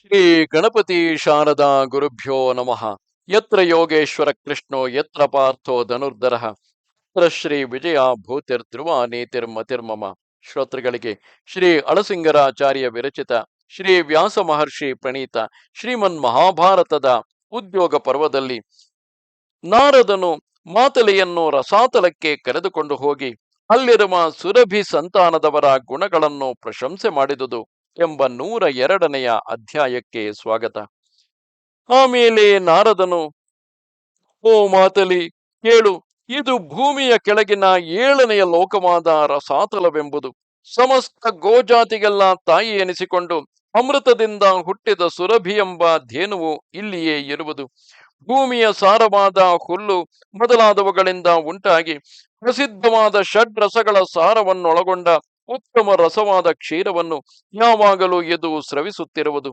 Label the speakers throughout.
Speaker 1: ಶ್ರೀ ಗಣಪತಿ ಶಾರದಾ ಗುರುಭ್ಯೋ ನಮಃ. ಯತ್ರ ಯೋಗೇಶ್ವರ ಕೃಷ್ಣೋ, ಯತ್ರ ಪಾರ್ಥೋ ಧನುರ್ಧರ. ಯತ್ರ ಶ್ರೀ ವಿಜಯ ಭೂತಿರ್ಧ್ರುವ ನೀತಿರ್ಮತಿರ್ಮಮ ಶ್ರೋತೃಗಳಿಗೆ ಶ್ರೀ ಅಳಸಿಂಗರಾಚಾರ್ಯ ವಿರಚಿತ, ಶ್ರೀ ವ್ಯಾಸ ಮಹರ್ಷಿ ಪ್ರಣೀತ, ಶ್ರೀಮನ್ ಮಹಾಭಾರತದ ಉದ್ಯೋಗ ಪರ್ವದಲ್ಲಿ ನಾರದನು ಮಾತಲೆಯನ್ನು ರಸಾತಲಕ್ಕೆ ಕರೆದುಕೊಂಡು ಹೋಗಿ ಅಲ್ಲಿರುವ ಸುರಭಿ ಸಂತಾನದವರ ಗುಣಗಳನ್ನು ಪ್ರಶಂಸೆ ಮಾಡಿದುದು. ಎಂಬ ನೂರ ಎರಡನೆಯ ಅಧ್ಯಾಯಕ್ಕೆ ಸ್ವಾಗತ. ಆಮೇಲೆ ನಾರದನು, ಓ ಮಾತಲಿ, ಕೇಳು, ಇದು ಭೂಮಿಯ ಕೆಳಗಿನ ಏಳನೆಯ ಲೋಕವಾದ ರಸಾತಲವೆಂಬುದು. ಸಮಸ್ತ ಗೋಜಾತಿಗೆಲ್ಲ ತಾಯಿ ಎನಿಸಿಕೊಂಡು ಅಮೃತದಿಂದ ಹುಟ್ಟಿದ ಸುರಭಿ ಎಂಬ ಧೇನುವು ಇಲ್ಲಿಯೇ ಇರುವುದು. ಭೂಮಿಯ ಸಾರವಾದ ಹುಲ್ಲು ಮೊದಲಾದವುಗಳಿಂದ ಉಂಟಾಗಿ ಪ್ರಸಿದ್ಧವಾದ ಷಡ್ ರಸಗಳ ಸಾರವನ್ನೊಳಗೊಂಡ ಉತ್ತಮ ರಸವಾದ ಕ್ಷೀರವನ್ನು ಯಾವಾಗಲೂ ಎದು ಸ್ರವಿಸುತ್ತಿರುವುದು.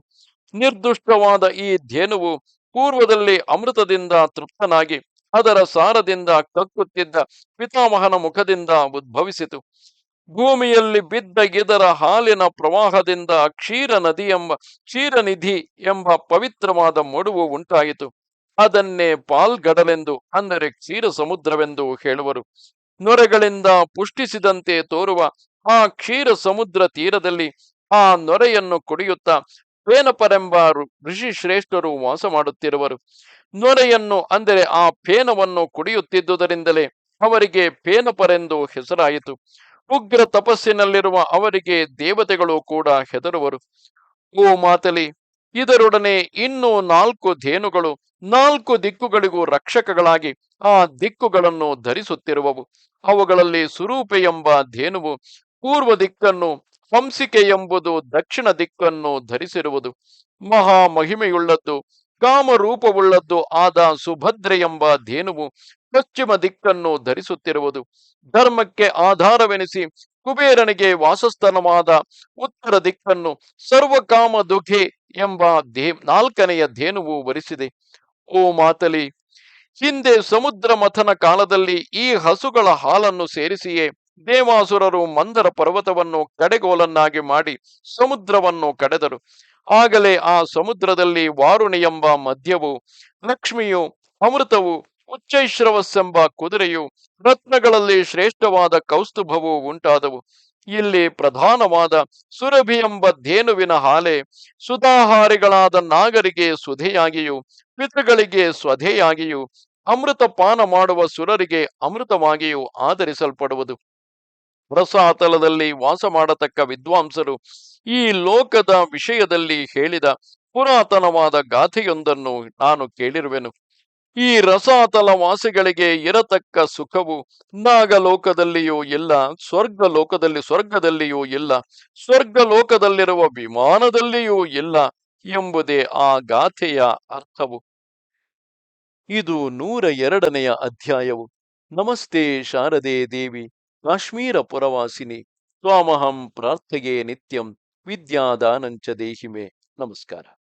Speaker 1: ನಿರ್ದುಷ್ಟವಾದ ಈ ಧೇನುವು ಪೂರ್ವದಲ್ಲಿ ಅಮೃತದಿಂದ ತೃಪ್ತನಾಗಿ ಅದರ ಸಾರದಿಂದ ಕಕ್ಕುತ್ತಿದ್ದ ಪಿತಾಮಹನ ಮುಖದಿಂದ ಉದ್ಭವಿಸಿತು. ಭೂಮಿಯಲ್ಲಿ ಬಿದ್ದ ಇದರ ಹಾಲಿನ ಪ್ರವಾಹದಿಂದ ಕ್ಷೀರ ನದಿ ಎಂಬ ಕ್ಷೀರನಿಧಿ ಎಂಬ ಪವಿತ್ರವಾದ ಮಡುವು ಉಂಟಾಯಿತು. ಅದನ್ನೇ ಪಾಲ್ಗಡಲೆಂದು, ಅಂದರೆ ಕ್ಷೀರ ಸಮುದ್ರವೆಂದು ಹೇಳುವರು. ನೊರೆಗಳಿಂದ ಪುಷ್ಟಿಸಿದಂತೆ ತೋರುವ ಆ ಕ್ಷೀರ ಸಮುದ್ರ ತೀರದಲ್ಲಿ ಆ ನೊರೆಯನ್ನು ಕುಡಿಯುತ್ತಾ ಫೇನಪರೆಂಬ ಋಷಿ ಶ್ರೇಷ್ಠರು ವಾಸ ಮಾಡುತ್ತಿರುವರು. ನೊರೆಯನ್ನು ಅಂದರೆ ಆ ಫೇನವನ್ನು ಕುಡಿಯುತ್ತಿದ್ದುದರಿಂದಲೇ ಅವರಿಗೆ ಫೇನಪರೆಂದು ಹೆಸರಾಯಿತು. ಉಗ್ರ ತಪಸ್ಸಿನಲ್ಲಿರುವ ಅವರಿಗೆ ದೇವತೆಗಳು ಕೂಡ ಹೆದರುವರು. ಓ ಮಾತಲಿ, ಇದರೊಡನೆ ಇನ್ನೂ ನಾಲ್ಕು ಧೇನುಗಳು ನಾಲ್ಕು ದಿಕ್ಕುಗಳಿಗೂ ರಕ್ಷಕಗಳಾಗಿ ಆ ದಿಕ್ಕುಗಳನ್ನು ಧರಿಸುತ್ತಿರುವವು. ಅವುಗಳಲ್ಲಿ ಸುರೂಪೆ ಎಂಬ ಧೇನುವು ಪೂರ್ವ ದಿಕ್ಕನ್ನು, ಹಂಸಿಕೆ ಎಂಬುದು ದಕ್ಷಿಣ ದಿಕ್ಕನ್ನು ಧರಿಸಿರುವುದು. ಮಹಾ ಮಹಿಮೆಯುಳ್ಳದ್ದು, ಕಾಮರೂಪವುಳ್ಳದ್ದು ಆದ ಸುಭದ್ರೆ ಎಂಬ ಧೇನುವು ಪಶ್ಚಿಮ ದಿಕ್ಕನ್ನು ಧರಿಸುತ್ತಿರುವುದು. ಧರ್ಮಕ್ಕೆ ಆಧಾರವೆನಿಸಿ ಕುಬೇರನಿಗೆ ವಾಸಸ್ಥಾನವಾದ ಉತ್ತರ ದಿಕ್ಕನ್ನು ಸರ್ವಕಾಮ ದುಖೆ ಎಂಬ ಧೇ ನಾಲ್ಕನೆಯ ಧೇನುವು ವರಿಸಿದೆ ಓ ಮಾತಲಿ, ಹಿಂದೆ ಸಮುದ್ರ ಮಥನ ಕಾಲದಲ್ಲಿ ಈ ಹಸುಗಳ ಹಾಲನ್ನು ಸೇರಿಸಿಯೇ ದೇವಾಸುರರು ಮಂದರ ಪರ್ವತವನ್ನು ಕಡೆಗೋಲನ್ನಾಗಿ ಮಾಡಿ ಸಮುದ್ರವನ್ನು ಕಡೆದರು. ಆಗಲೇ ಆ ಸಮುದ್ರದಲ್ಲಿ ವಾರುಣಿ ಎಂಬ ಮದ್ಯವು, ಲಕ್ಷ್ಮಿಯು, ಅಮೃತವು ಉಚ್ಚೈಶ್ರವಸ್ಸೆಂಬ ಕುದುರೆಯು ರತ್ನಗಳಲ್ಲಿ ಶ್ರೇಷ್ಠವಾದ ಕೌಸ್ತುಭವು ಉಂಟಾದವು. ಇಲ್ಲಿ ಪ್ರಧಾನವಾದ ಸುರಭಿ ಎಂಬ ಧೇನುವಿನ ಹಾಲೆ ಸುಧಾಹಾರಿಗಳಾದ ನಾಗರಿಗೆ ಸುಧೆಯಾಗಿಯೂ, ಪಿತೃಗಳಿಗೆ ಸ್ವಧೆಯಾಗಿಯೂ, ಅಮೃತ ಪಾನ ಮಾಡುವ ಸುರರಿಗೆ ಅಮೃತವಾಗಿಯೂ ಆಧರಿಸಲ್ಪಡುವುದು. ರಸಾತಲದಲ್ಲಿ ವಾಸ ಮಾಡತಕ್ಕ ವಿದ್ವಾಂಸರು ಈ ಲೋಕದ ವಿಷಯದಲ್ಲಿ ಹೇಳಿದ ಪುರಾತನವಾದ ಗಾಥೆಯೊಂದನ್ನು ನಾನು ಕೇಳಿರುವೆನು. ಈ ರಸಾತಲ ವಾಸಿಗಳಿಗೆ ಇರತಕ್ಕ ಸುಖವು ನಾಗಲೋಕದಲ್ಲಿಯೂ ಇಲ್ಲ ಸ್ವರ್ಗ ಲೋಕದಲ್ಲಿ ಸ್ವರ್ಗದಲ್ಲಿಯೂ ಇಲ್ಲ ಸ್ವರ್ಗ ಲೋಕದಲ್ಲಿರುವ ವಿಮಾನದಲ್ಲಿಯೂ ಇಲ್ಲ ಎಂಬುದೇ ಆ ಗಾಥೆಯ ಅರ್ಥವು. ಇದು ನೂರ ಎರಡನೆಯ ಅಧ್ಯಾಯವು. ನಮಸ್ತೆ ಶಾರದೆ ದೇವಿ, ಕಾಶ್ಮೀರ ಪುರವಾಸಿನಿ, ತ್ವಾಮಹಂ ಪ್ರಾರ್ಥೆಯೇ ನಿತ್ಯಂ, ವಿದ್ಯಾದಾನಂಚ ದೇಹಿಮೆ. ನಮಸ್ಕಾರ.